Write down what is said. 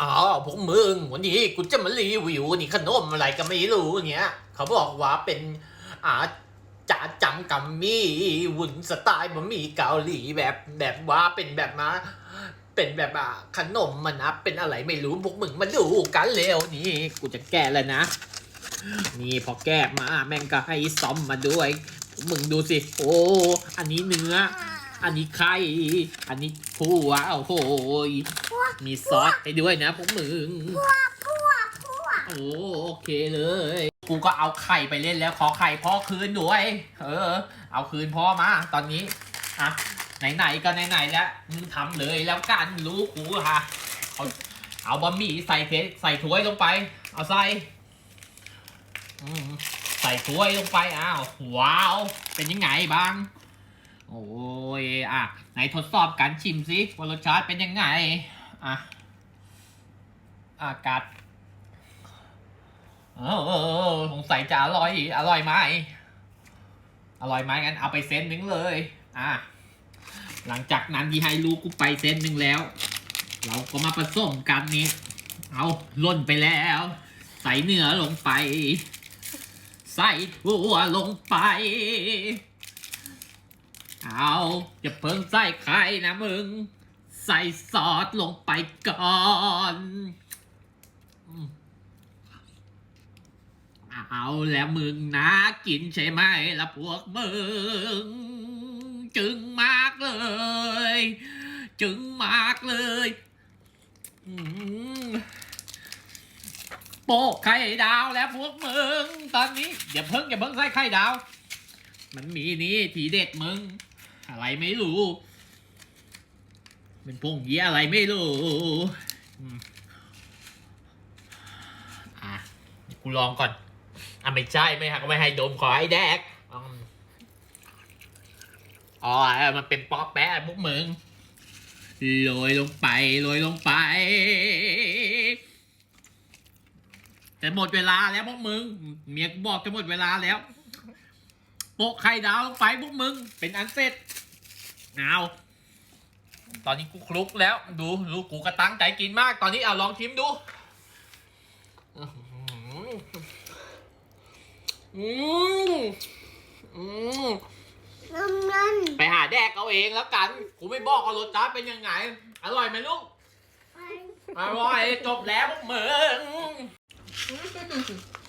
อ๋อพวกมึงวันนี้กูจะมารีวิวนี่ขนมอะไรก็ไม่รู้เนี่ยเขาบอกว่าเป็นอ่าจ่าจังกัมมี่วุ้นสไตล์บะหมี่เกาหลีแบบแบบว่าเป็นแบบมาเป็นแบบอะขนมมันนะเป็นอะไรไม่รู้พวกมึงมาดูกันเร็วนี่กูจะแก้แล้วนะ นี่พอแก้มาแม่งก็ให้ซ่อมมาด้วย มึงดูสิ โอ้อันนี้เนื้อ อันนี้ไข่อันนี้ผัวโอ้โหย มีซอสให้ด้วยนะพวกมึงโอ้โอเคเลย กูก็เอาไข่ไปเล่นแล้วขอไข่พ่อคืนด้วย เออ เอาคืนพ่อมาตอนนี้อะไหนๆก็ไหนๆแล้วมึงทำเลยแล้วกันรู้กูค่ะเอาเอาบะหมี่ใส่เทใส่ถ้วยลงไป เอาใส่อืมใส่ถ้วยลงไปอ้าวว้าว เป็นยังไงบ้าง โอ้ยอะไหนทดสอบการชิมสิว่ารสชาติเป็นยังไง อะอากาศเออสงสัยจะอร่อย อร่อยไหมอร่อยไหมงั้นเอาไปเซนหนึ่งเลย อะ หลังจากนั้นที่ให้ลูกกูไปเซนหนึ่งแล้ว เราก็มาผสมกันนี้ เอาล่นไปแล้ว ใส่เนื้อลงไป ใส่ถั่วลงไป เอาอย่าเพิ่งใส่ไข่นะมึง ใส่ซอสลงไปก่อนเอาแล้วมึงนะกินใช่ไหมละพวกมึง จึงมากเลย จึงมากเลยโปะไข่ดาวแล้วพวกมึง ตอนนี้อย่าเพิ่งอย่าเพิ่งใส่ไข่ดาว มันมีนี่ทีเด็ดมึง อะไรไม่รู้ เป็นพงเยี่ยอะไรไม่รู้อืมอะกูลองก่อน อะไม่ใช่ไม่ฮะก็ไม่ให้ดมขอให้แดกอืมอ๋อมันเป็นป๊อกแปะพวกมึงโรยลงไปโรยลงไป จะหมดเวลาแล้วพวกมึง เมียกูบอกจะหมดเวลาแล้ว โปะไข่ดาวลงไปพวกมึง เป็นอันเสร็จเอา ตอนนี้กูคลุกแล้วดูดูกูกระตั้งใจกินมาก ตอนนี้เอาลองชิมดูอื้อหืออืมอืมน้ำนั่นไปหาแดกเอาเองแล้วกัน กูไม่บอกว่ารสชาติเป็นยังไง อร่อยไหมลูก อร่อยจบแล้วพวกมึงอ้าว